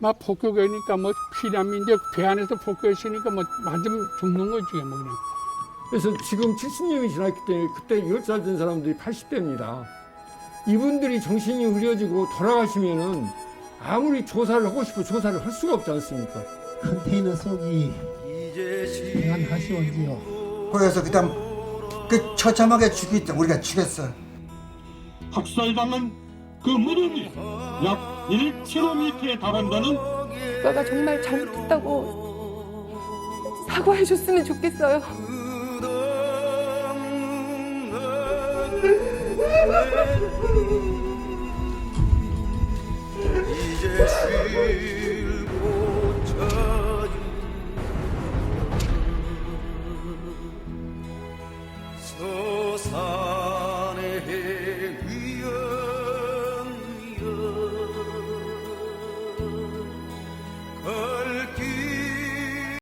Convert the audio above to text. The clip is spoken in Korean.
막 폭격하니까 뭐 피난민들 배 안에서 폭격했으니까 뭐 맞으면 죽는 거지 뭐 그냥. 그래서 지금 70년이 지났기 때문에 그때 10살 된 사람들이 80대입니다. 이분들이 정신이 흐려지고 돌아가시면은 아무리 조사를 하고 싶어 조사를 할 수가 없지 않습니까? 컨테이너 속이平安하시온지요. 그래서 그다음 그 처참하게 죽이죠. 우리가 죽였어. 학살당한 그 무덤이 약 1km에 달한다는 오빠가 정말 잘못했다고 사과해 줬으면 좋겠어요. 이제 쉴고 찾은